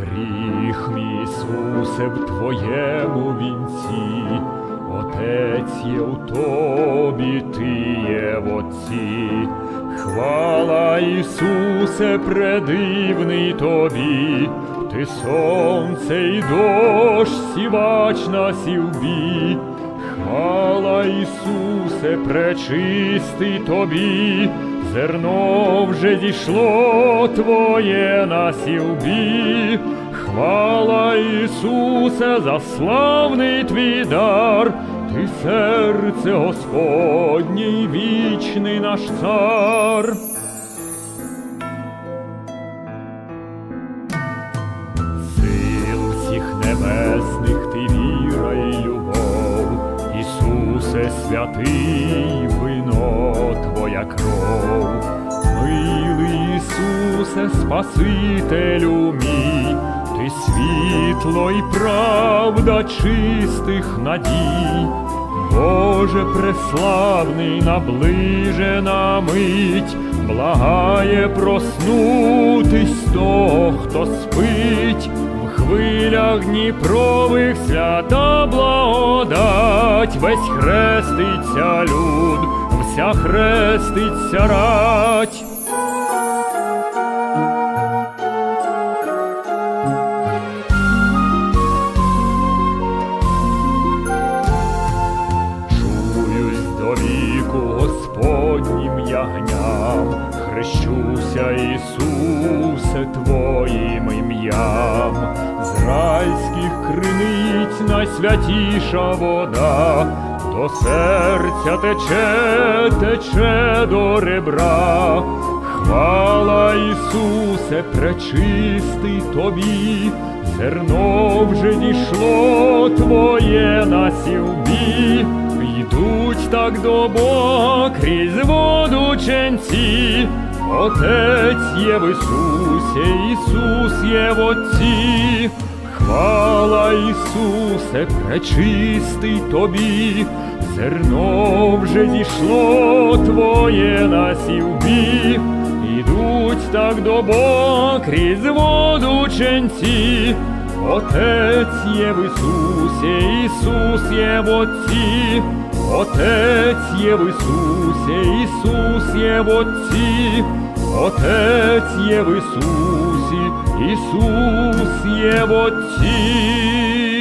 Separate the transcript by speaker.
Speaker 1: Гріх мій Ісусе в Твоєму вінці, Отець є у Тобі, Ти є в Отці. Хвала Ісусе, предивний Тобі, Ти сонце і дощ, сівач на сівбі. Хвала Ісусе, пречистий Тобі, зерно вже зійшло Твоє на сівбі. Хвала Ісусе, за славний твій дар, Ти серце Господнє, й вічний наш цар. Сил всіх небесних ти віра і любов, Ісусе святий, Ісусе, Спасителю мій, ти світло і правда чистих надій. Боже преславний, наближена мить, благає проснутись того, хто спить, в хвилях Дніпрових свята благодать, весь хреститься люд, вся хреститься рать. Господнім ягням, хрещуся, Ісусе, Твоїм ім'ям, з райських криниць найсвятіша вода, до серця тече, тече до ребра. Хвала Ісусе, пречистий тобі, зерно вже дійшло твоє на сівбі, йдуть так до Бога крізь воду ченці, Отець є в Ісусі, Ісус є в Отці. Хвала Ісусе, пречистий тобі, зерно вже зійшло твоє на ідуть так до Бога крізь воду ченці, Отець є в Ісусі, Ісус є в Отці, Отець є в Ісусі, Ісус є в Отці, Отець є в Ісусі, Ісус є в Отці.